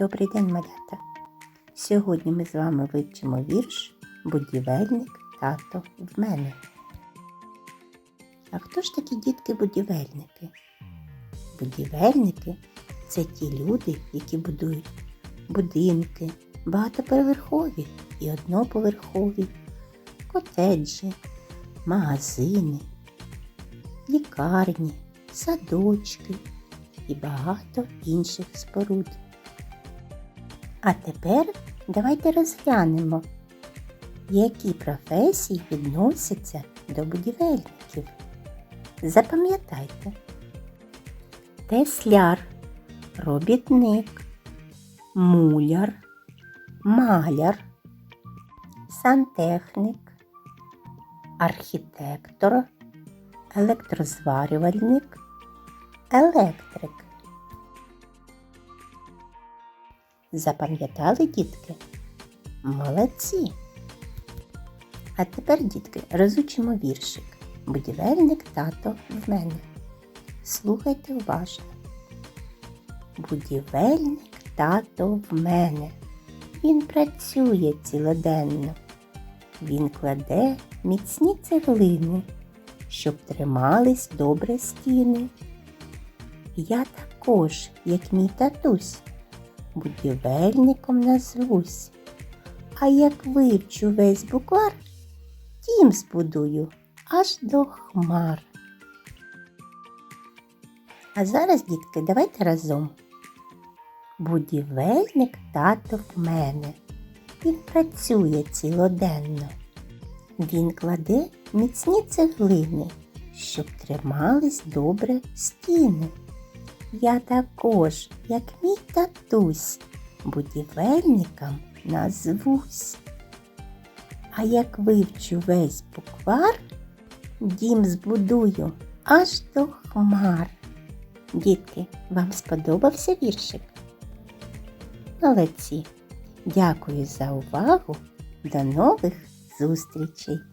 Добрий день, малята! Сьогодні ми з вами вивчимо вірш Будівельник тато в мене. А хто ж такі дітки-будівельники? Будівельники це ті люди, які будують будинки, багатоповерхові і одноповерхові, котеджі, магазини, лікарні, садочки і багато інших споруд. А тепер давайте розглянемо, які професії відносяться до будівельників. Запам'ятайте. Тесляр, робітник, муляр, маляр, сантехнік, архітектор, електрозварювальник, електрик. Запам'ятали, дітки? Молодці! А тепер, дітки, розучимо віршик. Будівельник тато в мене. Слухайте уважно. Будівельник тато в мене. Він працює цілоденно. Він кладе міцні цеглини, щоб тримались добре стіни. Я також, як мій татусь, будівельником назвусь. А як вивчу весь буквар, тім збудую аж до хмар. А зараз, дітки, давайте разом. Будівельник тато в мене. Він працює цілоденно. Він кладе міцні цеглини, щоб тримались добре стіни. Я також, як мій татусь, будівельником назвусь. А як вивчу весь буквар, дім збудую аж до хмар. Дітки, вам сподобався віршик? Молодці! Дякую за увагу. До нових зустрічей!